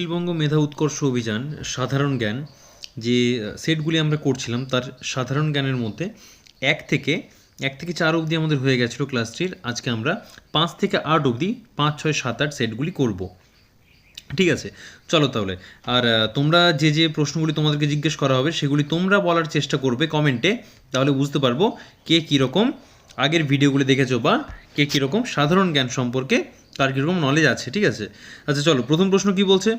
অখিলবঙ্গ মেধা উৎকর্ষ অভিযান, সাধারণ জ্ঞান, যে সেটগুলি আমরা করছিলাম, তার সাধারণ জ্ঞানের মধ্যে এক থেকে এক থেকে চার অবধি আমাদের হয়ে গেছিল ক্লাস থ্রির আজকে আমরা পাঁচ থেকে আট অবধি পাঁচ, ছয়, সাত, আট সেটগুলি করব। ঠিক আছে? চলো তাহলে। আর তোমরা যে যে প্রশ্নগুলি তোমাদেরকে জিজ্ঞেস করা হবে, সেগুলি তোমরা বলার চেষ্টা করবে কমেন্টে, তাহলে বুঝতে পারব কে কীরকম আগের ভিডিওগুলি দেখেছ বা কে কীরকম সাধারণ জ্ঞান সম্পর্কে তার কীরকম নলেজ আছে, ঠিক আছে? আচ্ছা চলো, প্রথম প্রশ্ন কি বলছে?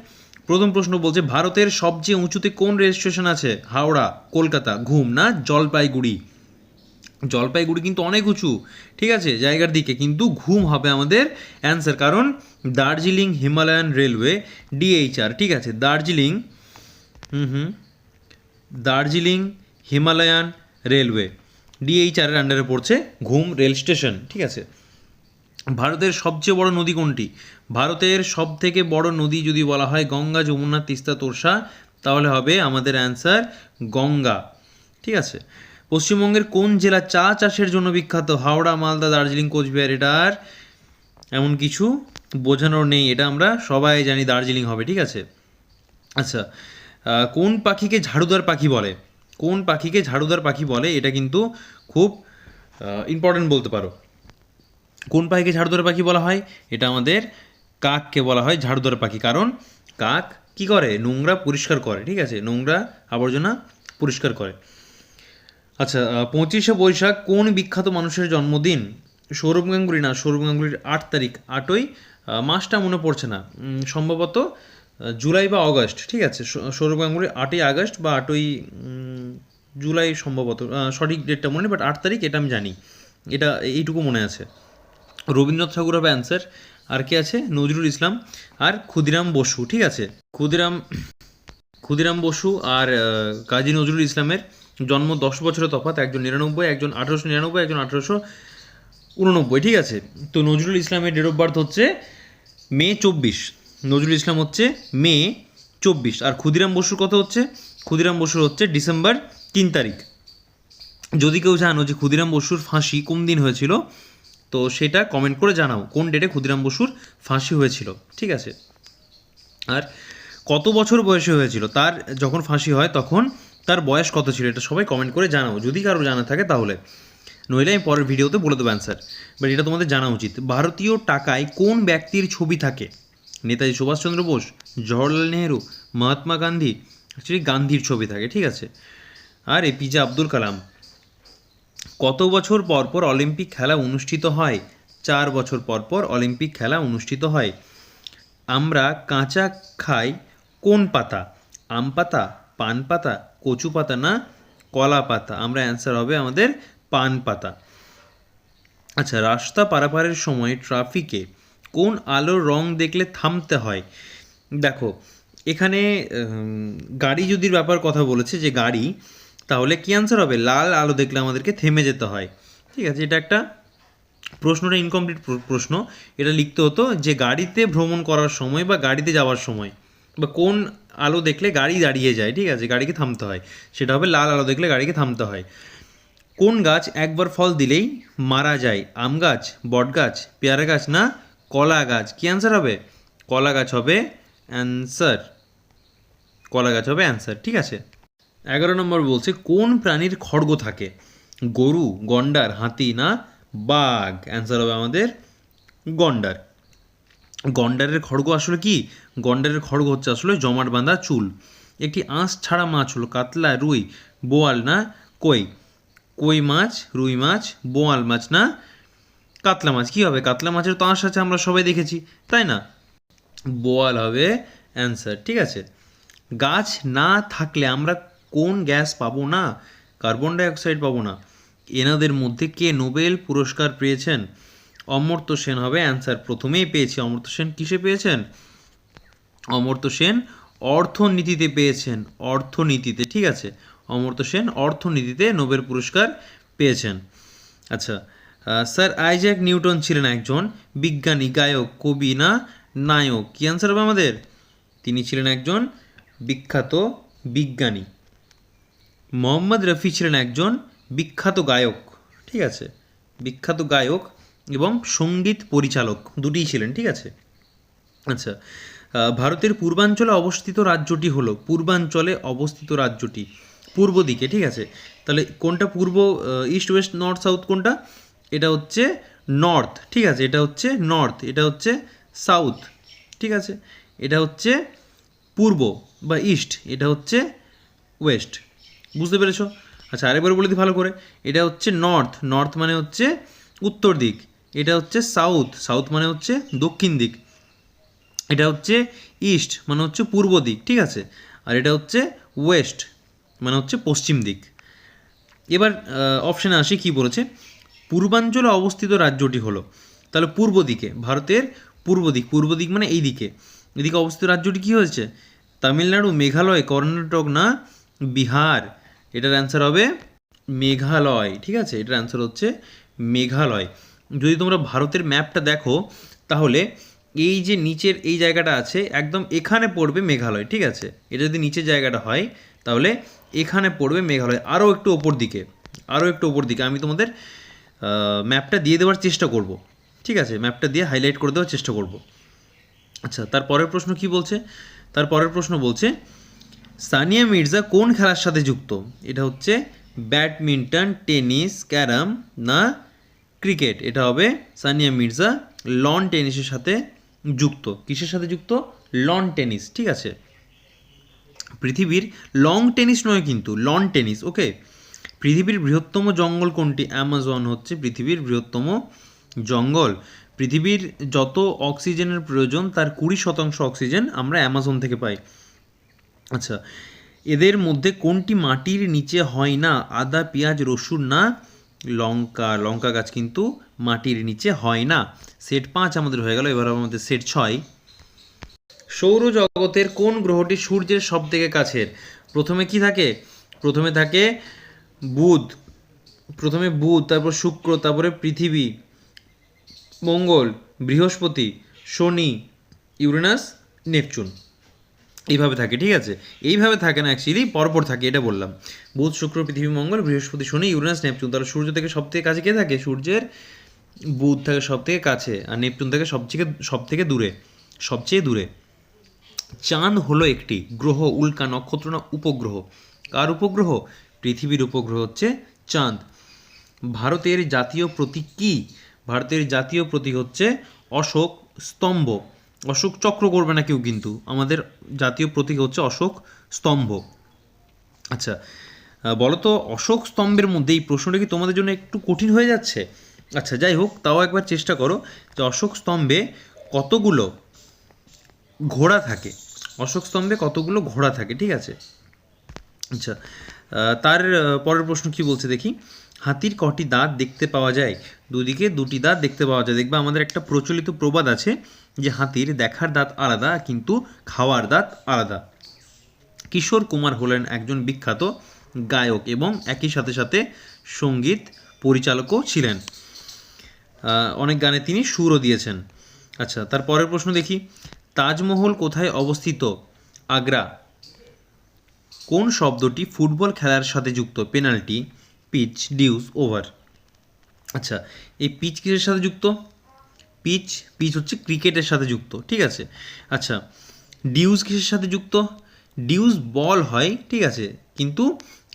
প্রথম প্রশ্ন বলছে, ভারতের সবচেয়ে উঁচুতে কোন রেল স্টেশন আছে? হাওড়া, কলকাতা, ঘুম না জলপাইগুড়ি? জলপাইগুড়ি কিন্তু অনেক উঁচু, ঠিক আছে, জায়গার দিকে, কিন্তু ঘুম হবে আমাদের অ্যান্সার কারণ দার্জিলিং হিমালয়ান রেলওয়ে ডিএইচআর ঠিক আছে, দার্জিলিং, হুম হুম, দার্জিলিং হিমালয়ান রেলওয়ে। ডিএইচআরের আন্ডারে পড়ছে ঘুম রেল স্টেশন ঠিক আছে? ভারতের সবচেয়ে বড় নদী কোনটি? ভারতের সব থেকে বড় নদী যদি বলা হয় গঙ্গা, যমুনা, তিস্তা, তোরসা, তাহলে হবে আমাদের অ্যান্সার গঙ্গা, ঠিক আছে? পশ্চিমবঙ্গের কোন জেলা চা চাষের জন্য বিখ্যাত? হাওড়া, মালদা, দার্জিলিং, কোচবিহার, এটা আর এমন কিছু বোঝানোর নেই, এটা আমরা সবাই জানি দার্জিলিং হবে, ঠিক আছে? আচ্ছা কোন পাখিকে ঝাড়ুদার পাখি বলে? কোন পাখিকে ঝাড়ুদার পাখি বলে, এটা কিন্তু খুব ইম্পর্টেন্ট বলতে পারো। কোন পাখিকে ঝাড়ুদার পাখি বলা হয়? এটা আমাদের কাককে বলা হয় ঝাড়ুদার পাখি। কারণ কাক কি করে? নোংরা পরিষ্কার করে, ঠিক আছে? নোংরা আবর্জনা পরিষ্কার করে। আচ্ছা পঁচিশে বৈশাখ কোন বিখ্যাত মানুষের জন্মদিন? সৌরভ গাঙ্গুলি না, সৌরভ গাঙ্গুলির আট তারিখ, আটই মাসটা মনে পড়ছে না। সম্ভবত জুলাই বা অগস্ট, ঠিক আছে? সৌরভ গাঙ্গুলি আটই আগস্ট বা আটই জুলাই সম্ভবত সঠিক ডেটটা মনে নেই বাট আট তারিখ এটা আমি জানি। এটা এইটুকু মনে আছে। রবীন্দ্রনাথ ঠাকুর হবে অ্যান্সার আর কে আছে? নজরুল ইসলাম। আর ক্ষুদিরাম বসু, ঠিক আছে? ক্ষুদিরাম ক্ষুদিরাম বসু আর কাজী নজরুল ইসলামের জন্ম দশ বছরের তফাৎ, একজন নিরানব্বই, একজন আঠারোশো নিরানব্বই, একজন আঠারোশো উননব্বই, ঠিক আছে? তো নজরুল ইসলামের ডেট অফ বার্থ হচ্ছে মে চব্বিশ। নজরুল ইসলাম হচ্ছে মে চব্বিশ। আর ক্ষুদিরাম বসুর কত হচ্ছে, ক্ষুদিরাম বসুর হচ্ছে ডিসেম্বর তিন তারিখ। যদি কেউ জানো যে ক্ষুদিরাম বসুর ফাঁসি কোন দিন হয়েছিল, তো সেটা কমেন্ট করে জানাও, কোন ডেটে ক্ষুদিরাম বসুর ফাঁসি হয়েছিল, ঠিক আছে? আর কত বছর বয়সে হয়েছিল, তার যখন ফাঁসি হয় তখন তার বয়স কত ছিল, এটা সবাই কমেন্ট করে জানাও। যদি কারও জানা থাকে তাহলে। নইলে আমি পরের ভিডিওতে বলে দেবো অ্যান্সার বাট এটা তোমাদের জানা উচিত। ভারতীয় টাকায় কোন ব্যক্তির ছবি থাকে? নেতাজি সুভাষচন্দ্র বোস, জওহরলাল নেহেরু, মহাত্মা গান্ধী অ্যাকচুয়ালি গান্ধীর ছবি থাকে, ঠিক আছে? আর এপিজে আব্দুল কালাম। কত বছর পর পর অলিম্পিক খেলা অনুষ্ঠিত হয়? চার বছর পর পর অলিম্পিক খেলা অনুষ্ঠিত হয়। আমরা কাঁচা খাই কোন পাতা? আম পাতা, পান পাতা, কচু পাতা না কলা পাতা? আমরা অ্যান্সার হবে আমাদের পান পাতা। আচ্ছা রাস্তা পারাপারের সময় ট্রাফিকে কোন আলোর রং দেখলে থামতে হয়? দেখো, এখানে গাড়ি যদি ব্যাপার কথা বলেছে যে গাড়ি, তাহলে কি অ্যান্সার হবে? লাল আলো দেখলে আমাদেরকে থেমে যেতে হয়। ঠিক আছে, এটা একটা প্রশ্নটা ইনকমপ্লিট প্রশ্ন। এটা লিখতে হতো যে গাড়িতে ভ্রমণ করার সময় বা গাড়িতে যাওয়ার সময় বা কোন আলো দেখলে গাড়ি দাঁড়িয়ে যায়, ঠিক আছে, গাড়িকে থামতে হয়। সেটা হবে লাল আলো দেখলে গাড়িকে থামতে হয়। কোন গাছ একবার ফল দিলেই মারা যায়? আম গাছ বট গাছ পেয়ারা গাছ না কলা গাছ। কি অ্যান্সার হবে? কলা গাছ হবে অ্যান্সার কলা গাছ হবে অ্যান্সার ঠিক আছে? এগারো নম্বর বলছে, কোন প্রাণীর খড়গ থাকে? গরু, গন্ডার, হাতি না বাঘ? অ্যান্সার হবে আমাদের গন্ডার। গন্ডারের খড়গ আসলে কি? গন্ডারের খড়গ হচ্ছে আসলে জমাট বাঁধা চুল। একটি আঁশ ছাড়া মাছ হলো, কাতলা, রুই, বোয়াল না কই? কই মাছ, রুই মাছ, বোয়াল মাছ না কাতলা মাছ, কি হবে? কাতলা মাছের তো আঁশ আছে, আমরা সবাই দেখেছি, তাই না? বোয়াল হবে অ্যান্সার ঠিক আছে? গাছ না থাকলে আমরা কোন গ্যাস পাবো না? কার্বন ডাইঅক্সাইড পাবো না। এনাদের মধ্যে কে নোবেল পুরস্কার পেয়েছেন? অমর্ত্য সেন হবে অ্যান্সার প্রথমেই পেয়েছি। অমর্ত্য সেন কিসে পেয়েছেন? অমর্ত্য সেন অর্থনীতিতে পেয়েছেন, অর্থনীতিতে, ঠিক আছে? অমর্ত্য সেন অর্থনীতিতে নোবেল পুরস্কার পেয়েছেন। আচ্ছা স্যার আইজ্যাক নিউটন ছিলেন একজন বিজ্ঞানী, গায়ক, কবি না নায়ক? কি অ্যান্সার হবে আমাদের? তিনি ছিলেন একজন বিখ্যাত বিজ্ঞানী। মোহাম্মদ রফি ছিলেন একজন বিখ্যাত গায়ক। ঠিক আছে? বিখ্যাত গায়ক এবং সংগীত পরিচালক। দুটিই ছিলেন, ঠিক আছে? আচ্ছা ভারতের পূর্বাঞ্চলে অবস্থিত রাজ্যটি হলো, পূর্বাঞ্চলে অবস্থিত রাজ্যটি, পূর্ব দিকে, ঠিক আছে? তাহলে কোনটা পূর্ব ইস্ট ওয়েস্ট নর্থ সাউথ কোনটা? এটা হচ্ছে নর্থ ঠিক আছে? এটা হচ্ছে নর্থ এটা হচ্ছে সাউথ ঠিক আছে? এটা হচ্ছে পূর্ব বা ইস্ট এটা হচ্ছে ওয়েস্ট বুঝতে পেরেছ? আচ্ছা আরেকবার বলে দিই ভালো করে। এটা হচ্ছে নর্থ নর্থ মানে হচ্ছে উত্তর দিক, এটা হচ্ছে সাউথ সাউথ মানে হচ্ছে দক্ষিণ দিক, এটা হচ্ছে ইস্ট মানে হচ্ছে পূর্ব দিক, ঠিক আছে? আর এটা হচ্ছে ওয়েস্ট মানে হচ্ছে পশ্চিম দিক। এবার অপশানে আসি কি বলেছে? পূর্বাঞ্চলে অবস্থিত রাজ্যটি হলো। তাহলে পূর্ব দিকে, ভারতের পূর্ব দিক পূর্ব দিক মানে এই দিকে। এদিকে অবস্থিত রাজ্যটি কী হয়েছে? তামিলনাড়ু, মেঘালয়, কর্ণাটক না বিহার? এটার অ্যান্সার হবে মেঘালয়, ঠিক আছে? এটার অ্যান্সার হচ্ছে মেঘালয়। যদি তোমরা ভারতের ম্যাপটা দেখো, তাহলে এই যে নিচের এই জায়গাটা আছে, একদম এখানে পড়বে মেঘালয়, ঠিক আছে? এটা যদি নিচের জায়গাটা হয়, তাহলে এখানে পড়বে মেঘালয়। আরও একটু ওপর দিকে, আরও একটু ওপর দিকে। আমি তোমাদের ম্যাপটা দিয়ে দেওয়ার চেষ্টা করব। ঠিক আছে? ম্যাপটা দিয়ে হাইলাইট করে দেওয়ার চেষ্টা করব। আচ্ছা তার পরের প্রশ্ন কি বলছে? তার পরের প্রশ্ন বলছে, সানিয়া মির্জা কোন খেলার সাথে যুক্ত? এটা হচ্ছে ব্যাডমিন্টন, টেনিস, ক্যারাম না ক্রিকেট? এটা হবে সানিয়া মির্জা লন টেনিসের সাথে যুক্ত। কিসের সাথে যুক্ত? লন টেনিস ঠিক আছে? পৃথিবীর লং টেনিস নয় কিন্তু লন টেনিস ওকে পৃথিবীর বৃহত্তম জঙ্গল কোনটি? অ্যামাজন হচ্ছে পৃথিবীর বৃহত্তম জঙ্গল। পৃথিবীর যত অক্সিজেনের প্রয়োজন, তার কুড়ি শতাংশ অক্সিজেন আমরা অ্যামাজন থেকে পাই। আচ্ছা এদের মধ্যে কোনটি মাটির নিচে হয় না? আদা, পেঁয়াজ, রসুন না, লঙ্কা? লঙ্কা গাছ কিন্তু মাটির নিচে হয় না। সেট পাঁচ আমাদের হয়ে গেল, এবার আমাদের সেট ছয়। সৌরজগতের কোন গ্রহটি সূর্যের সব থেকে কাছের? প্রথমে কি থাকে? প্রথমে থাকে বুধ, প্রথমে বুধ, তারপর শুক্র, তারপরে পৃথিবী, মঙ্গল, বৃহস্পতি, শনি, ইউরেনাস, নেপচুন। এইভাবে থাকে, ঠিক আছে? এইভাবে থাকে না অ্যাকচুয়ালি পরপর থাকে, এটা বললাম। বুধ, শুক্র, পৃথিবী, মঙ্গল, বৃহস্পতি, শনি, ইউরেনাস, নেপচুন। তাহলে সূর্য থেকে সব থেকে কাছে কে থাকে? সূর্যের। বুধ থাকে সব থেকে কাছে, আর নেপচুন থাকে সব থেকে সব থেকে দূরে, সবচেয়ে দূরে। চাঁদ হলো একটি গ্রহ, উল্কা নক্ষত্র না, উপগ্রহ। কার উপগ্রহ? পৃথিবীর উপগ্রহ হচ্ছে চাঁদ। ভারতের জাতীয় প্রতীক কি? ভারতের জাতীয় প্রতীক হচ্ছে অশোক স্তম্ভ। অশোক চক্র করবে না কেউ কিন্তু। আমাদের জাতীয় প্রতীক হচ্ছে অশোক স্তম্ভ। আচ্ছা আহ, বলো তো অশোক স্তম্ভের মধ্যে এই প্রশ্নটা কি তোমাদের জন্য একটু কঠিন হয়ে যাচ্ছে? আচ্ছা যাই হোক তাও একবার চেষ্টা করো যে অশোক স্তম্ভে কতগুলো ঘোড়া থাকে। অশোক স্তম্ভে কতগুলো ঘোড়া থাকে ঠিক আছে? আচ্ছা তার পরের প্রশ্ন কি বলছে দেখি? হাতির কটি দাঁত দেখতে পাওয়া যায়? দুদিকে দুটি দাঁত দেখতে পাওয়া যায়। দেখবে আমাদের একটা প্রচলিত প্রবাদ আছে যে হাতির দেখার দাঁত আলাদা, কিন্তু খাওয়ার দাঁত আলাদা। কিশোর কুমার হলেন একজন বিখ্যাত গায়ক এবং একই সাথে সাথে সংগীত পরিচালকও ছিলেন। অনেক গানে তিনি সুরও দিয়েছেন। আচ্ছা তার পরের প্রশ্ন দেখি। তাজমহল কোথায় অবস্থিত? আগ্রা। কোন শব্দটি ফুটবল খেলার সাথে যুক্ত? Penalty, pitch, deuce, over. আচ্ছা এই পিচ কিসের সাথে যুক্ত? পিচ পিচ হচ্ছে ক্রিকেটের সাথে যুক্ত, ঠিক আছে? আচ্ছা ডিউজ কিসের সাথে যুক্ত? ডিউস বল হয়, ঠিক আছে, কিন্তু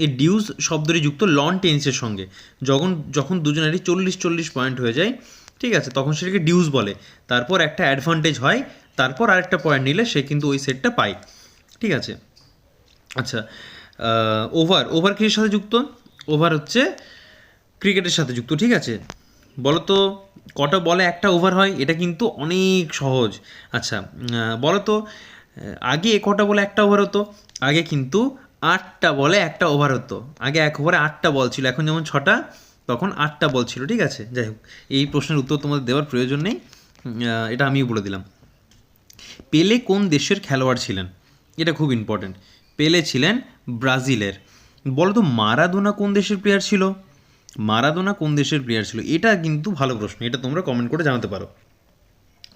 এই ডিউজ শব্দটি যুক্ত লন টেনিসের সঙ্গে। যখন যখন দুজনেরই চল্লিশ চল্লিশ পয়েন্ট হয়ে যায়, ঠিক আছে, তখন সেটাকে ডিউস বলে। তারপর একটা অ্যাডভান্টেজ হয়, তারপর আরেকটা পয়েন্ট নিলে সে কিন্তু ওই সেটটা পায়, ঠিক আছে? আচ্ছা ওভার ওভার কিসের সাথে যুক্ত? ওভার হচ্ছে ক্রিকেটের সাথে যুক্ত, ঠিক আছে? বলো তো কটা বলে একটা ওভার হয়, এটা কিন্তু অনেক সহজ। আচ্ছা বলো তো আগে কটা বলে একটা ওভার হতো? আগে কিন্তু আটটা বলে একটা ওভার হতো। আগে এক ওভারে আটটা বল ছিল, এখন যেমন ছটা, তখন আটটা বল ছিল, ঠিক আছে? যাই হোক, এই প্রশ্নের উত্তর তোমাদের দেওয়ার প্রয়োজন নেই এটা আমিও বলে দিলাম। পেলে কোন দেশের খেলোয়াড় ছিলেন? এটা খুব ইম্পর্ট্যান্ট পেলে ছিলেন ব্রাজিলের। বলো তো মারাদোনা কোন দেশের প্লেয়ার ছিল? মারাদোনা কোন দেশের প্লেয়ার ছিল? এটা কিন্তু ভালো প্রশ্ন, এটা তোমরা কমেন্ট করে জানাতে পারো।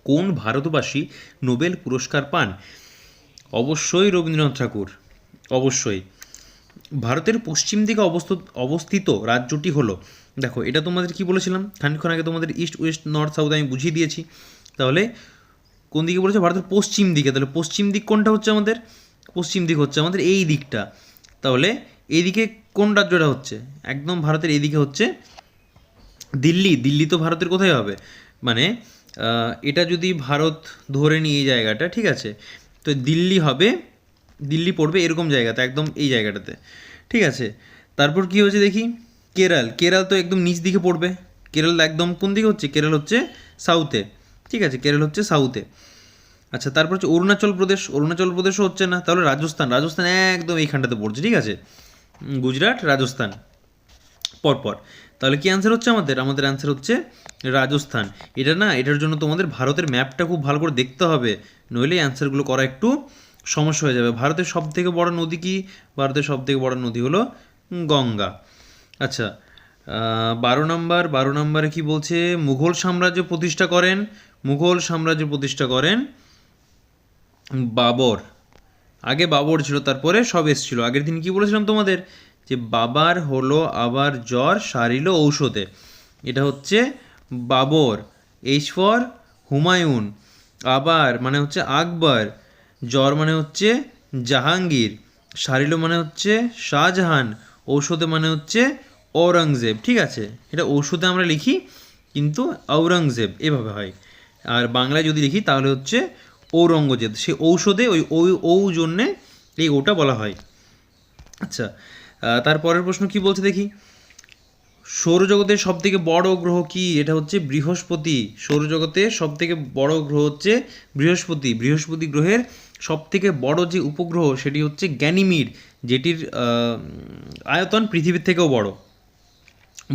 কোন ভারতবাসী নোবেল পুরস্কার পান? অবশ্যই রবীন্দ্রনাথ ঠাকুর, অবশ্যই। ভারতের পশ্চিম দিকে অবস্থিত অবস্থিত রাজ্যটি হলো, দেখো, এটা তোমাদের কি বলেছিলাম? খানিকক্ষণ আগে তোমাদের ইস্ট ওয়েস্ট নর্থ সাউথ আমি বুঝিয়ে দিয়েছি। তাহলে কোন দিকে বলেছে? ভারতের পশ্চিম দিকে। তাহলে পশ্চিম দিক কোনটা হচ্ছে আমাদের? পশ্চিম দিক হচ্ছে, আমাদের এই দিকটা। তাহলে এইদিকে কোন রাজ্যটা হচ্ছে? একদম ভারতের এইদিকে হচ্ছে দিল্লি। দিল্লি তো ভারতের কোথায় হবে? মানে এটা যদি ভারত ধরে নিই এই জায়গাটা, ঠিক আছে? তো দিল্লি হবে, দিল্লি পড়বে এরকম জায়গাতে, একদম এই জায়গাটাতে। ঠিক আছে? তারপর কি হচ্ছে দেখি? কেরাল। কেরাল তো একদম নিচ দিকে পড়বে। কেরাল একদম কোন দিকে হচ্ছে? কেরাল হচ্ছে সাউথে ঠিক আছে? কেরাল হচ্ছে সাউথে আচ্ছা তারপর হচ্ছে অরুণাচল প্রদেশ, অরুণাচল প্রদেশও হচ্ছে না, তাহলে রাজস্থান রাজস্থান একদম এইখানটাতে পড়ছে, ঠিক আছে? গুজরাট, রাজস্থান, পরপর। তাহলে কি অ্যান্সার হচ্ছে আমাদের? আমাদের অ্যান্সার হচ্ছে রাজস্থান। এটা না, এটার জন্য তোমাদের ভারতের ম্যাপটা খুব ভালো করে দেখতে হবে, নইলে অ্যান্সারগুলো করা একটু সমস্যা হয়ে যাবে। ভারতের সব থেকে বড় নদী কি? ভারতের সব থেকে বড় নদী হলো গঙ্গা। আচ্ছা বারো নম্বর, বারো নম্বরে কি বলছে? মুঘল সাম্রাজ্য প্রতিষ্ঠা করেন, মুঘল সাম্রাজ্য প্রতিষ্ঠা করেন বাবর। আগে বাবর ছিল, তারপরে সব এসছিল। আগের দিন কি বলেছিলাম তোমাদের? যে বাবার হলো আবার জ্বর, সারিল ঔষধে। এটা হচ্ছে বাবর এইচ ফর হুমায়ুন। আবার মানে হচ্ছে আকবর, জ্বর মানে হচ্ছে জাহাঙ্গীর। সারিল মানে হচ্ছে শাহজাহান। ঔষধে মানে হচ্ছে ঔরঙ্গজেব। ঠিক আছে? এটা ঔষধে আমরা লিখি, কিন্তু ঔরঙ্গজেব এভাবে হয়। আর বাংলায় যদি লিখি, তাহলে হচ্ছে ঔরঙ্গজেব। সে ঔষধে ওই ঔ ঔ জন্যে এই ওটা বলা হয়। আচ্ছা তারপরের প্রশ্ন কি বলছে দেখি? সৌরজগতের সব থেকে বড় গ্রহ কি? এটা হচ্ছে বৃহস্পতি। সৌরজগতের সব থেকে বড় গ্রহ হচ্ছে বৃহস্পতি। বৃহস্পতি গ্রহের সব থেকে বড় যে উপগ্রহ, সেটি হচ্ছে গ্যানিমিড, যেটির আয়তন পৃথিবীর থেকেও বড়।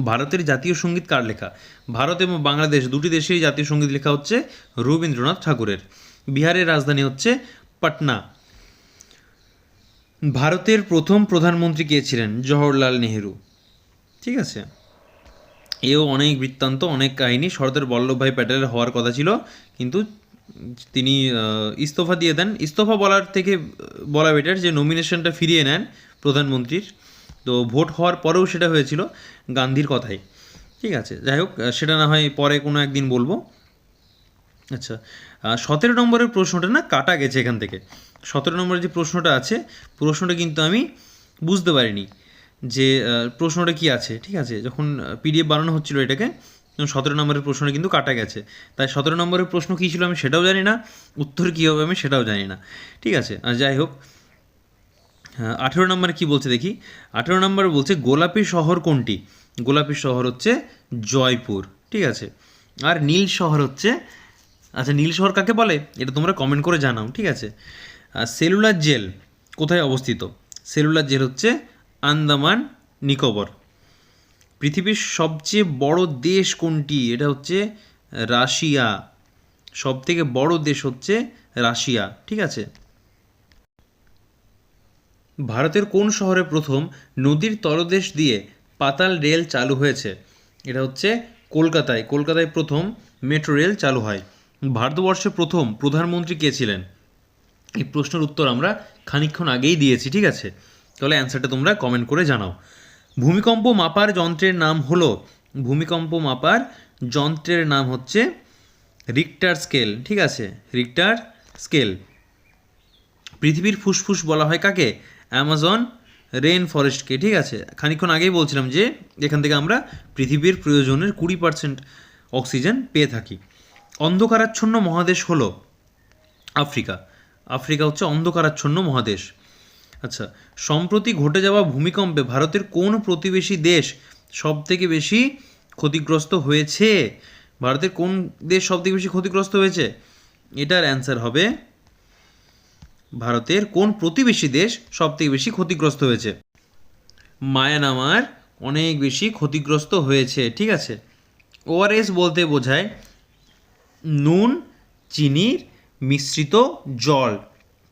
ভারতের জাতীয় সংগীত কার লেখা? ভারত এবং বাংলাদেশ, দুটি দেশেরই জাতীয় সংগীত লেখা হচ্ছে রবীন্দ্রনাথ ঠাকুরের। বিহারের রাজধানী হচ্ছে পাটনা। ভারতের প্রথম প্রধানমন্ত্রী কে ছিলেন? জওহরলাল নেহেরু। ঠিক আছে? এও অনেক বৃত্তান্ত, অনেক কাহিনী। সর্দার বল্লভভাই প্যাটেলের হওয়ার কথা ছিল, কিন্তু তিনি ইস্তফা দিয়ে দেন। ইস্তফা বলার থেকে বলা বেটার যে নমিনেশনটা ফিরিয়ে নেন প্রধানমন্ত্রীর। তো ভোট হওয়ার পরেও সেটা হয়েছিল গান্ধীর কথাই। ঠিক আছে? যাই হোক সেটা না হয় পরে কোনো একদিন বলব। আচ্ছা সতেরো নম্বরের প্রশ্নটা না কাটা গেছে এখান থেকে। সতেরো নম্বরের যে প্রশ্নটা আছে, প্রশ্নটা কিন্তু আমি বুঝতে পারিনি যে প্রশ্নটা কি আছে, ঠিক আছে? যখন পিডিএফ বানানো হচ্ছিল এটাকে সতেরো নম্বরের প্রশ্নটা কিন্তু কাটা গেছে। তাই সতেরো নম্বরের প্রশ্ন কী ছিল আমি সেটাও জানি না, উত্তর কী হবে আমি সেটাও জানি না, ঠিক আছে? আর যাই হোক আঠেরো নম্বরে কি বলছে দেখি? আঠেরো নম্বরে বলছে, গোলাপি শহর কোনটি? গোলাপি শহর হচ্ছে জয়পুর, ঠিক আছে? আর নীল শহর হচ্ছে আচ্ছা নীল শহর কাকে বলে? এটা তোমরা কমেন্ট করে জানাও, ঠিক আছে? সেলুলার জেল কোথায় অবস্থিত? সেলুলার জেল হচ্ছে আন্দামান, নিকোবর। পৃথিবীর সবচেয়ে বড় দেশ কোনটি? এটা হচ্ছে রাশিয়া। সব থেকে বড় দেশ হচ্ছে রাশিয়া, ঠিক আছে? ভারতের কোন শহরে প্রথম নদীর তলদেশ দিয়ে পাতাল রেল চালু হয়েছে? এটা হচ্ছে কলকাতায়। কলকাতায় প্রথম মেট্রো রেল চালু হয়। ভারতবর্ষে প্রথম প্রধানমন্ত্রী কে ছিলেন? এই প্রশ্নের উত্তর আমরা খানিকক্ষণ আগেই দিয়েছি, ঠিক আছে? তাহলে অ্যান্সারটা তোমরা কমেন্ট করে জানাও। ভূমিকম্প মাপার যন্ত্রের নাম হলো, ভূমিকম্প মাপার যন্ত্রের নাম হচ্ছে রিক্টার স্কেল ঠিক আছে? রিক্টার স্কেল পৃথিবীর ফুসফুস বলা হয় কাকে? অ্যামাজন রেন ফরেস্টকে ঠিক আছে? খানিক্ষণ আগেই বলছিলাম যে, এখান থেকে আমরা পৃথিবীর প্রয়োজনের কুড়ি পার্সেন্ট অক্সিজেন পেয়ে থাকি। অন্ধকারাচ্ছন্ন মহাদেশ হলো আফ্রিকা। আফ্রিকা হচ্ছে অন্ধকারাচ্ছন্ন মহাদেশ। আচ্ছা সম্প্রতি ঘটে যাওয়া ভূমিকম্পে ভারতের কোন প্রতিবেশী দেশ সব থেকে বেশি ক্ষতিগ্রস্ত হয়েছে? ভারতের কোন দেশ সব থেকে বেশি ক্ষতিগ্রস্ত হয়েছে? এটার অ্যান্সার হবে, ভারতের কোন প্রতিবেশী দেশ সব থেকে বেশি ক্ষতিগ্রস্ত হয়েছে? মায়ানমার অনেক বেশি ক্ষতিগ্রস্ত হয়েছে, ঠিক আছে? ওআরএস বলতে বোঝায় নুন, চিনির মিশ্রিত জল।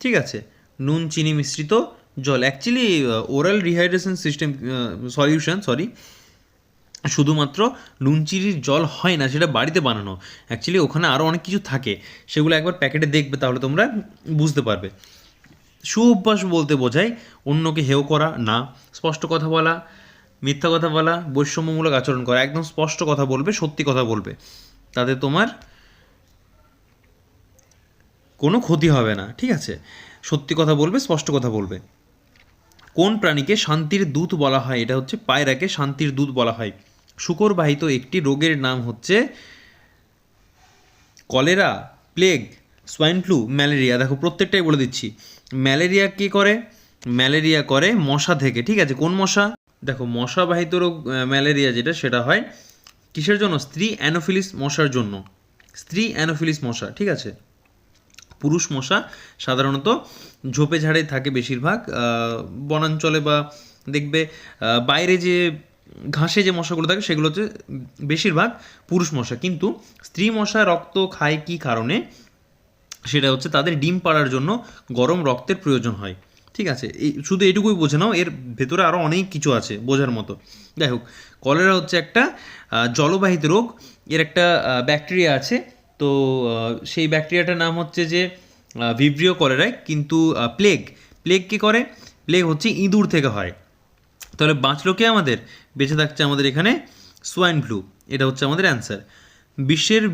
ঠিক আছে? নুন, চিনি মিশ্রিত জল। Actually oral rehydration system solution sorry শুধুমাত্র নুন, চিনির জল হয় না, সেটা বাড়িতে বানানো। অ্যাকচুয়ালি ওখানে আরও অনেক কিছু থাকে। সেগুলো একবার প্যাকেটে দেখবে, তাহলে তোমরা বুঝতে পারবে। সু অভ্যাস বলতে বোঝায়, অন্যকে হেয় করা না। স্পষ্ট কথা বলা, মিথ্যা কথা বলা, বৈষম্যমূলক আচরণ করা। একদম স্পষ্ট কথা বলবে, সত্যি কথা বলবে। তাতে তোমার কোনো ক্ষতি হবে না, ঠিক আছে? সত্যি কথা বলবে, স্পষ্ট কথা বলবে। কোন প্রাণীকে শান্তির দূত বলা হয়? এটা হচ্ছে পায়রাকে শান্তির দূত বলা হয়। শুকরবাহিত একটি রোগের নাম হচ্ছে cholera, plague swine flu malaria দেখো, প্রত্যেকটাই বলে দিচ্ছি। ম্যালেরিয়া কী করে? ম্যালেরিয়া করে মশা থেকে, ঠিক আছে? কোন মশা? দেখো, মশাবাহিত রোগ ম্যালেরিয়া যেটা, সেটা হয় কিসের জন্য? স্ত্রী অ্যানোফিলিস মশার জন্য। স্ত্রী অ্যানোফিলিস মশা, ঠিক আছে? পুরুষ মশা সাধারণত ঝোপে ঝাড়ে থাকে বেশিরভাগ। বনাঞ্চলে বা দেখবে বাইরে যে ঘাসে যে মশাগুলো থাকে সেগুলো হচ্ছে বেশিরভাগ পুরুষ মশা। কিন্তু স্ত্রী মশা রক্ত খায় কী কারণে? সেটা হচ্ছে তাদের ডিম পাড়ার জন্য গরম রক্তের প্রয়োজন হয়। ঠিক আছে? এই শুধু এটুকুই বোঝে নাও, এর ভেতরে আরও অনেক কিছু আছে বোঝার মতো। যাই হোক, কলেরা হচ্ছে একটা জলবাহিত রোগ। এর একটা ব্যাকটেরিয়া আছে তো সেই ব্যাকটেরিয়াটার নাম হচ্ছে যে ভিব্রিও কলেরায় কিন্তু প্লেগ। প্লেগ কী করে? প্লেগ হচ্ছে ইঁদুর থেকে হয়। তাহলে বাঁচলো কে আমাদের? বেঁচে থাকছে আমাদের এখানে সোয়াইন ফ্লু এটা হচ্ছে আমাদের অ্যান্সার বিশ্বের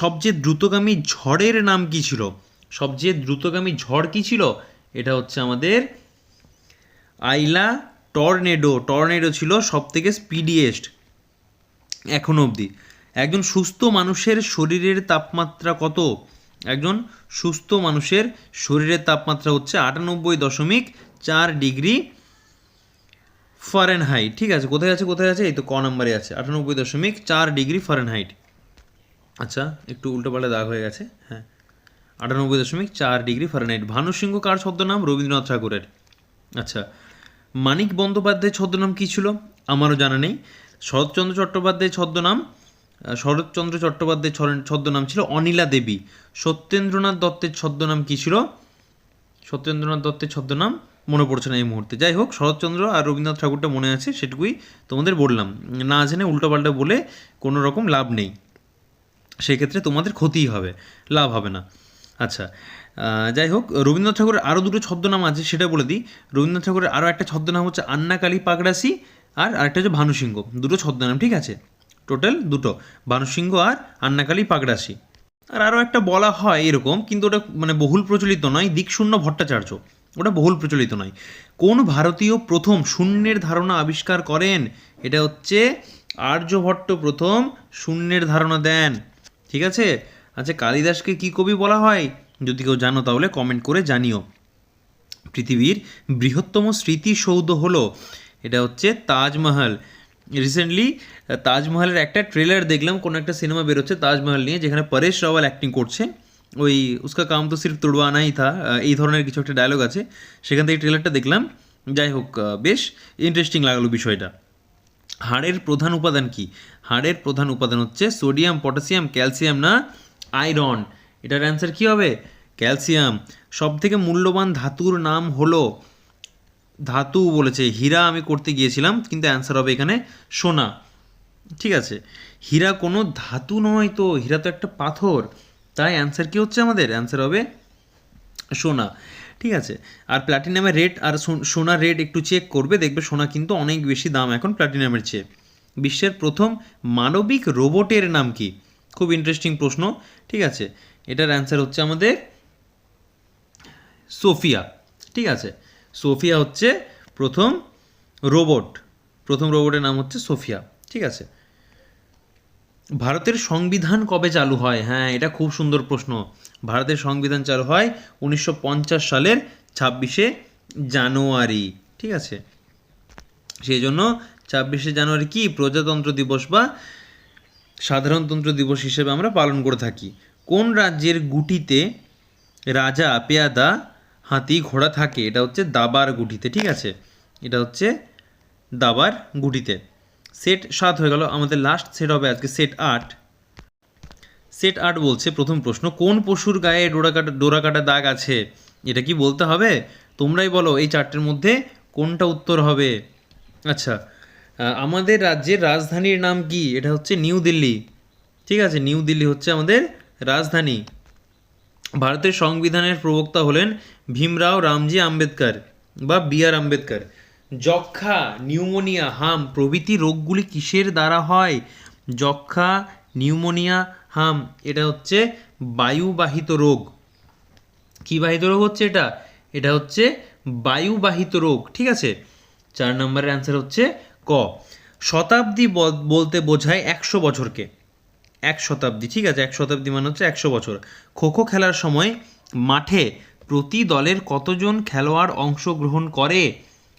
সবচেয়ে দ্রুতগামী ঝড়ের নাম কি ছিল? সবচেয়ে দ্রুতগামী ঝড় কি ছিল? এটা হচ্ছে আমাদের আইলা টর্নেডো। টর্নেডো ছিল সব থেকে স্পিডিয়েস্ট এখনও অবধি। একজন সুস্থ মানুষের শরীরের তাপমাত্রা কত? একজন সুস্থ মানুষের শরীরের তাপমাত্রা হচ্ছে আটানব্বই দশমিক চার ডিগ্রি ফারেনহাইট। ঠিক আছে, কোথায় আছে কোথায় আছে? এই তো ক নাম্বারে আছে, আটানব্বই দশমিক চার ডিগ্রি ফারেনহাইট। আচ্ছা একটু উল্টোপাল্টা দাগ হয়ে গেছে হ্যাঁ। আটানব্বই দশমিক চার ডিগ্রি ফরেন ফারেনহাইট। ভানুসিংহ কার ছদ্মনাম? রবীন্দ্রনাথ ঠাকুরের। আচ্ছা মানিক বন্দ্যোপাধ্যায়ের ছদ্মনাম কী ছিল? আমারও জানা নেই। শরৎচন্দ্র চট্টোপাধ্যায়ের ছদ্মনাম শরৎচন্দ্র চট্টোপাধ্যায়ের ছদ্মনাম ছিল অনিলা দেবী। সত্যেন্দ্রনাথ দত্তের ছদ্মনাম কী ছিল? সত্যেন্দ্রনাথ দত্তের ছদ্মনাম মনে পড়ছে না এই মুহূর্তে। যাই হোক, শরৎচন্দ্র আর রবীন্দ্রনাথ ঠাকুরটা মনে আছে, সেটুকুই তোমাদের বললাম। না জেনে উল্টোপাল্টা বলে কোনো রকম লাভ নেই। সেক্ষেত্রে তোমাদের ক্ষতিই হবে, লাভ হবে না। আচ্ছা যাই হোক, রবীন্দ্রনাথ ঠাকুরের আরও দুটো ছদ্মনাম আছে, সেটা বলে দিই। রবীন্দ্রনাথ ঠাকুরের আরও একটা ছদ্মনাম হচ্ছে আন্নাকালী পাগড়াসি আর আরেকটা হচ্ছে ভানুসিংহ দুটো ছদ্মনাম, ঠিক আছে? টোটাল দুটো ভানুসিংহ আর আন্নাকালী পাগড়াসি আর আরও একটা বলা হয় এরকম, কিন্তু ওটা মানে বহুল প্রচলিত নয়, দিকশূন্য ভট্টাচার্য। ওটা বহুল প্রচলিত নয়। কোন ভারতীয় প্রথম শূন্যের ধারণা আবিষ্কার করেন? এটা হচ্ছে আর্যভট্ট প্রথম শূন্যের ধারণা দেন। ঠিক আছে? আচ্ছা কালিদাসকে কি কবি বলা হয়? যদি কেউ জানো তাহলে কমেন্ট করে জানিও। পৃথিবীর বৃহত্তম স্মৃতিসৌধ হলো, এটা হচ্ছে তাজমহল। রিসেন্টলি তাজমহলের একটা ট্রেলার দেখলাম, কোনো একটা সিনেমা বেরোচ্ছে তাজমহল নিয়ে, যেখানে পরেশ রাওয়াল অ্যাক্টিং করছে। ওই উসকা কাম তো সির্ফ তুড়বানাই থা এই ধরনের কিছু একটা ডায়লগ আছে। সেখান থেকে ট্রেলারটা দেখলাম। যাই হোক বেশ ইন্টারেস্টিং লাগল বিষয়টা। হাড়ের প্রধান উপাদান কি? হাড়ের প্রধান উপাদান হচ্ছে সোডিয়াম পটাশিয়াম ক্যালসিয়াম না আয়রন এটার অ্যান্সার কি হবে? ক্যালসিয়াম সব থেকে মূল্যবান ধাতুর নাম হলো ধাতু বলেছে, হীরা আমি করতে গিয়েছিলাম, কিন্তু অ্যান্সার হবে এখানে সোনা। ঠিক আছে? হীরা কোনো ধাতু নয় তো, হীরা তো একটা পাথর। তাই অ্যান্সার কি হচ্ছে আমাদের? অ্যান্সার হবে সোনা। ঠিক আছে? আর প্ল্যাটিনামের রেট আর সোনার রেট একটু চেক করবে, দেখবে সোনা কিন্তু অনেক বেশি দাম এখন প্ল্যাটিনামের চেয়ে। বিশ্বের প্রথম মানবিক রোবটের নাম কি? খুব ইন্টারেস্টিং প্রশ্ন। ঠিক আছে? এটার অ্যান্সার হচ্ছে আমাদের সোফিয়া। ঠিক আছে? সোফিয়া হচ্ছে প্রথম রোবট। প্রথম রোবটের নাম হচ্ছে সোফিয়া। ঠিক আছে? ভারতের সংবিধান কবে চালু হয়? হ্যাঁ এটা খুব সুন্দর প্রশ্ন। ভারতের সংবিধান চালু হয় উনিশশো পঞ্চাশ সালের ছাব্বিশে জানুয়ারি। ঠিক আছে? সেই জন্য ছাব্বিশে জানুয়ারি কি? প্রজাতন্ত্র দিবস বা সাধারণতন্ত্র দিবস হিসেবে আমরা পালন করে থাকি। কোন রাজ্যের গুটিতে রাজা পেয়াদা হাতি ঘোড়া থাকে, এটা হচ্ছে দাবার গুটিতে, ঠিক আছে? এটা হচ্ছে দাবার গুটিতে। সেট সাত হয়ে গেল, আমাদের লাস্ট সেট হবে আজকে সেট আট। সেট আট বলছে, প্রথম প্রশ্ন, কোন পশুর গায়ে ডোরা কাটা ডোরা কাটা দাগ আছে? এটা কি বলতে হবে? তোমরাই বলো, এই চারটের মধ্যে কোনটা উত্তর হবে? আচ্ছা আমাদের রাজ্যের রাজধানীর নাম কি? এটা হচ্ছে নিউ দিল্লি। ঠিক আছে, নিউ দিল্লি হচ্ছে আমাদের রাজধানী। ভারতের সংবিধানের প্রবক্তা হলেন ভীমরাও রামজি আম্বেদকর বা বি আর আম্বেদকর। যক্ষা নিউমোনিয়া, হাম প্রভৃতি রোগগুলি কিসের দ্বারা হয়? যক্ষা নিউমোনিয়া, হাম, এটা হচ্ছে বায়ুবাহিত রোগ। কী বাহিত রোগ হচ্ছে এটা? এটা হচ্ছে বায়ুবাহিত রোগ, ঠিক আছে? চার নম্বরের অ্যান্সার হচ্ছে ক। শতাব্দী বল- বলতে বোঝায় একশো বছরকে। এক শতাব্দী, ঠিক আছে? এক শতাব্দী মানে হচ্ছে একশো বছর। খো খো খেলার সময় মাঠে প্রতি দলের কতজন খেলোয়াড় অংশগ্রহণ করে?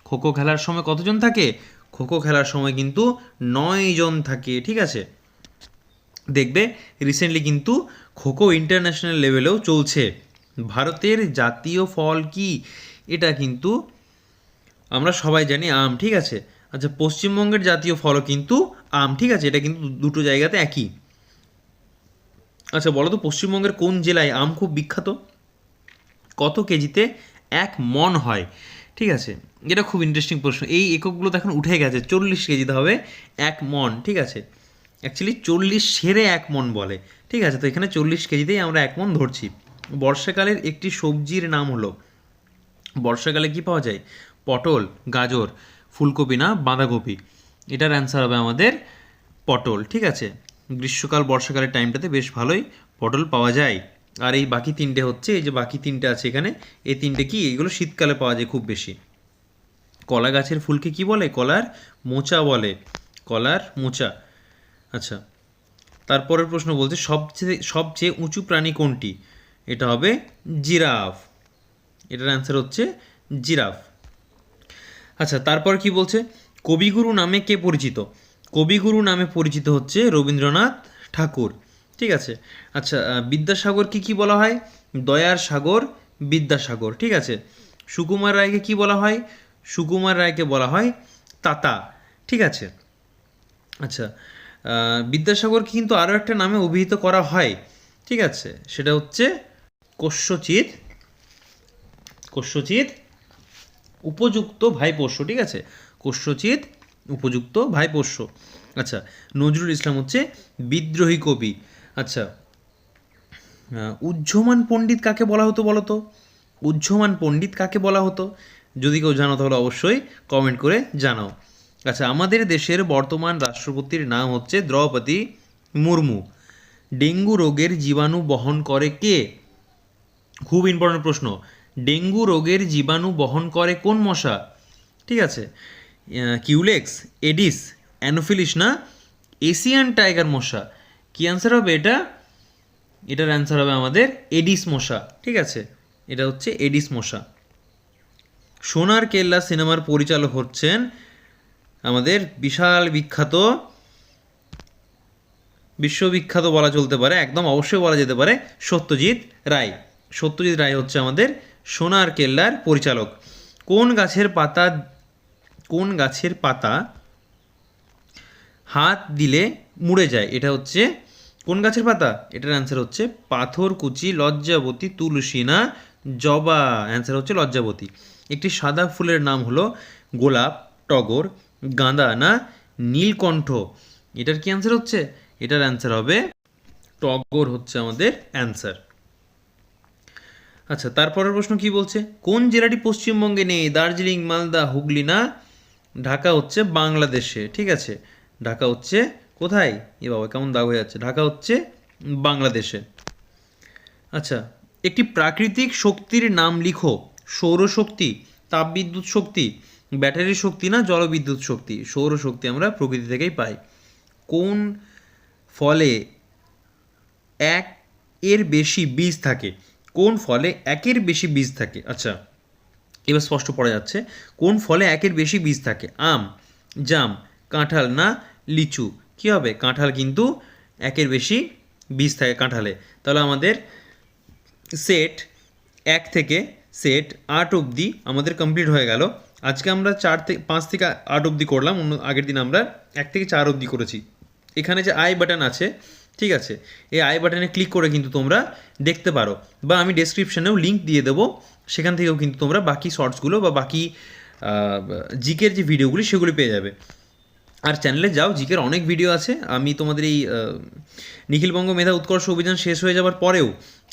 খো খো খেলার সময় কতজন থাকে? খো খো খেলার সময় কিন্তু নয় জন থাকে, ঠিক আছে? দেখবে রিসেন্টলি কিন্তু খোখো ইন্টারন্যাশনাল লেভেলেও চলছে। ভারতের জাতীয় ফল কি? এটা কিন্তু আমরা সবাই জানি আম, ঠিক আছে? আচ্ছা পশ্চিমবঙ্গের জাতীয় ফলও কিন্তু আম, ঠিক আছে? এটা কিন্তু দুটো জায়গাতে একই। আচ্ছা বলো তো, পশ্চিমবঙ্গের কোন জেলায় আম খুব বিখ্যাত? কত কেজিতে এক মন হয়? ঠিক আছে, এটা খুব ইন্টারেস্টিং প্রশ্ন। এই এককগুলো তো এখন উঠে গেছে, চল্লিশ কেজিতে হবে এক মন, ঠিক আছে? অ্যাকচুয়ালি চল্লিশ সেরে এক মন বলে, ঠিক আছে? তো এখানে চল্লিশ কেজিতেই আমরা এক মন ধরছি। বর্ষাকালের একটি সবজির নাম হলো, বর্ষাকালে কি পাওয়া যায়? পটল, গাজর, ফুলকপি না, বাঁধাকপি। এটার অ্যান্সার হবে আমাদের পটল, ঠিক আছে? গ্রীষ্মকাল, বর্ষাকালের টাইমটাতে বেশ ভালোই পটল পাওয়া যায়। আর এই বাকি তিনটে হচ্ছে, এই যে বাকি তিনটে আছে এখানে, এই তিনটে কি এগুলো শীতকালে পাওয়া যায় খুব বেশি। কলা গাছের ফুলকে কি বলে? কলার মোচা বলে। কলার মোচা। আচ্ছা তারপরের প্রশ্ন বলছে, সবচেয়ে সবচেয়ে উঁচু প্রাণী কোনটি? এটা হবে জিরাফ। এটার অ্যান্সার হচ্ছে জিরাফ। আচ্ছা তারপর কি বলছে? কবিগুরু নামে কে পরিচিত? কবিগুরু নামে পরিচিত হচ্ছে রবীন্দ্রনাথ ঠাকুর। ঠিক আছে? আচ্ছা বিদ্যাসাগর কি কি বলা হয়? দয়ার সাগর, বিদ্যাসাগর। ঠিক আছে? সুকুমার রায়কে কি বলা হয়? সুকুমার রায়কে বলা হয় তাতা। ঠিক আছে? আচ্ছা বিদ্যাসাগরকে কিন্তু আরও একটা নামে অভিহিত করা হয়। ঠিক আছে? সেটা হচ্ছে কস্যচিৎ কস্যচিৎ উপযুক্ত ভাইপোষ্য। ঠিক আছে? কস্যচিৎ উপযুক্ত ভাইপোষ্য। আচ্ছা নজরুল ইসলাম হচ্ছে বিদ্রোহী কবি। আচ্ছা উজ্জমান পণ্ডিত কাকে বলা হতো বলো তো? উজ্জমান পণ্ডিত কাকে বলা হতো? যদি কেউ জানো তাহলে অবশ্যই কমেন্ট করে জানাও। আচ্ছা আমাদের দেশের বর্তমান রাষ্ট্রপতির নাম হচ্ছে দ্রৌপদী মুর্মু। ডেঙ্গু রোগের জীবাণু বহন করে কে? খুব ইম্পর্টেন্ট প্রশ্ন। ডেঙ্গু রোগের জীবাণু বহন করে কোন মশা? ঠিক আছে কিউলেক্স এডিস। অ্যানোফিলিস না? এশিয়ান টাইগার মশা। কি অ্যান্সার হবে এটা? এটার অ্যান্সার হবে আমাদের এডিস মশা। ঠিক আছে? এটা হচ্ছে এডিস মশা। সোনার কেল্লা সিনেমার পরিচালক হচ্ছেন আমাদের বিশাল বিখ্যাত, বিশ্ববিখ্যাত বলা চলতে পারে, একদম অবশ্যই বলা যেতে পারে সত্যজিৎ রায়। সত্যজিৎ রায় হচ্ছে আমাদের সোনার কেল্লার পরিচালক। কোন গাছের পাতা কোন গাছের পাতা হাত দিলে মুড়ে যায়? এটা হচ্ছে কোন গাছের পাতা? এটার অ্যান্সার হচ্ছে পাথরকুচি লজ্জাবতী, তুলসী, না জবা। অ্যান্সার হচ্ছে লজ্জাবতী। একটি সাদা ফুলের নাম হলো গোলাপ, টগর, গাঁদা, না নীলকণ্ঠ। এটার কি অ্যান্সার হচ্ছে? এটার অ্যান্সার হবে টগর হচ্ছে আমাদের অ্যান্সার আচ্ছা তারপরের প্রশ্ন কি বলছে? কোন জেলাটি পশ্চিমবঙ্গে নেই? দার্জিলিং, মালদা, হুগলি, না ঢাকা হচ্ছে বাংলাদেশে, ঠিক আছে? ঢাকা হচ্ছে কোথায়? এ বাবা, কেমন দাগ হয়ে যাচ্ছে? ঢাকা হচ্ছে বাংলাদেশে। আচ্ছা একটি প্রাকৃতিক শক্তির নাম লিখো। সৌরশক্তি, তাপবিদ্যুৎ শক্তি, ব্যাটারি শক্তি না জলবিদ্যুৎ শক্তি? সৌরশক্তি আমরা প্রকৃতি থেকেই পাই। কোন ফলে এক এর বেশি বীজ থাকে? কোন ফলে একের বেশি বীজ থাকে? আচ্ছা এবার স্পষ্ট পড়া যাচ্ছে, কোন ফলে একের বেশি বীজ থাকে? আম, জাম, কাঁঠাল না লিচু? কী হবে? কাঁঠাল কিন্তু একের বেশি বীজ থাকে কাঁঠালে। তাহলে আমাদের সেট এক থেকে সেট আট অবধি আমাদের কমপ্লিট হয়ে গেল। আজকে আমরা চার থেকে পাঁচ থেকে আট অবধি করলাম, অন্য আগের দিন আমরা এক থেকে চার অবধি করেছি। এখানে যে আই বাটন আছে, ঠিক আছে? এই আই বাটনে ক্লিক করে কিন্তু তোমরা দেখতে পারো। বা আমি ডেসক্রিপশানেও লিঙ্ক দিয়ে দেবো। সেখান থেকেও কিন্তু তোমরা বাকি শর্টসগুলো বা বাকি জিকের যে ভিডিওগুলি সেগুলি পেয়ে যাবে। আর চ্যানেলে যাও, জিকের অনেক ভিডিও আছে। আমি তোমাদের এই নিখিলবঙ্গ মেধা উৎকর্ষ অভিযান শেষ হয়ে যাওয়ার পরেও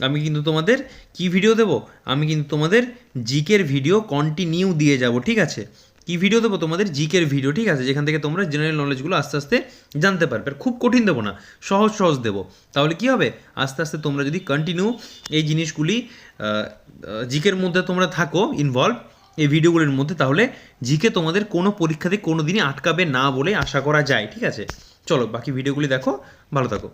আমি কিন্তু তোমাদের কি ভিডিও দেবো? আমি কিন্তু তোমাদের জিকের ভিডিও কন্টিনিউ দিয়ে যাব, ঠিক আছে? কি ভিডিও দেবো তোমাদের? জিকের ভিডিও, ঠিক আছে? যেখান থেকে তোমরা জেনারেল নলেজগুলো আস্তে আস্তে জানতে পারবে। খুব কঠিন দেবো না, সহজ সহজ দেবো। তাহলে কি হবে? আস্তে আস্তে তোমরা যদি কন্টিনিউ এই জিনিসগুলি জিকের মধ্যে তোমরা থাকো ইনভলভ এই ভিডিওগুলির মধ্যে, তাহলে জিকে তোমাদের কোনো পরীক্ষাতে কোনো দিনই আটকাবে না বলে আশা করা যায়, ঠিক আছে? চলো, বাকি ভিডিওগুলি দেখো, ভালো থাকো।